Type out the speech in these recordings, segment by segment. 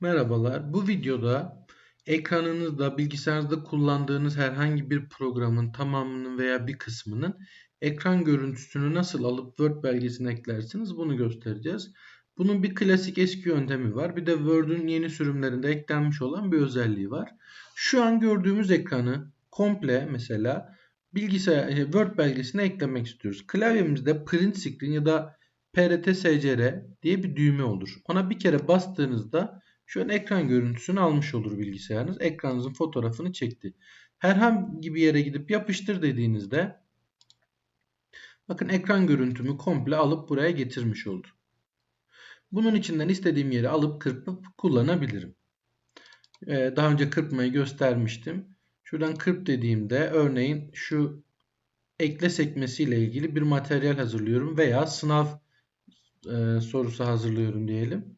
Merhabalar. Bu videoda ekranınızda, bilgisayarınızda kullandığınız herhangi bir programın tamamının veya bir kısmının ekran görüntüsünü nasıl alıp Word belgesine eklersiniz bunu göstereceğiz. Bunun bir klasik eski yöntemi var. Bir de Word'ün yeni sürümlerinde eklenmiş olan bir özelliği var. Şu an gördüğümüz ekranı komple mesela bilgisayar e, Word belgesine eklemek istiyoruz. Klavyemizde print screen ya da PRT-SCR diye bir düğme olur. Ona bir kere bastığınızda şu an ekran görüntüsünü almış olur bilgisayarınız. Ekranınızın fotoğrafını çekti. Herhangi bir yere gidip yapıştır dediğinizde bakın ekran görüntümü komple alıp buraya getirmiş oldu. Bunun içinden istediğim yeri alıp kırpıp kullanabilirim. Ee, daha önce kırpmayı göstermiştim. Şuradan kırp dediğimde örneğin şu ekle sekmesiyle ilgili bir materyal hazırlıyorum veya sınav e, sorusu hazırlıyorum diyelim.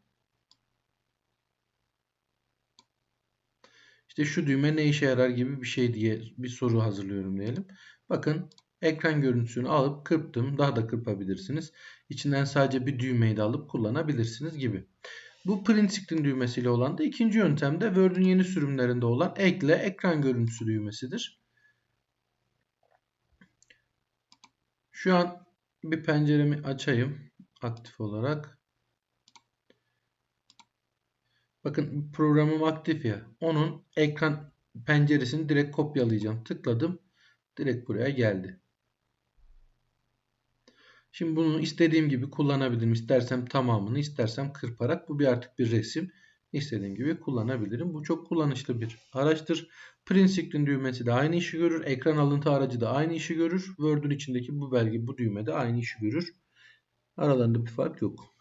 İşte şu düğme ne işe yarar gibi bir şey diye bir soru hazırlıyorum diyelim. Bakın ekran görüntüsünü alıp kırptım. Daha da kırpabilirsiniz. İçinden sadece bir düğmeyi de alıp kullanabilirsiniz gibi. Bu print screen düğmesiyle olan da ikinci yöntemde Word'ün yeni sürümlerinde olan ekle ekran görüntüsü düğmesidir. Şu an bir penceremi açayım aktif olarak. Bakın programım aktif ya. Onun ekran penceresini direkt kopyalayacağım. Tıkladım. Direkt buraya geldi. Şimdi bunu istediğim gibi kullanabilirim. İstersem tamamını, istersem kırparak. Bu bir artık bir resim. İstediğim gibi kullanabilirim. Bu çok kullanışlı bir araçtır. Print screen düğmesi de aynı işi görür. Ekran alıntı aracı da aynı işi görür. Word'un içindeki bu belge, bu düğme de aynı işi görür. Aralarında bir fark yok.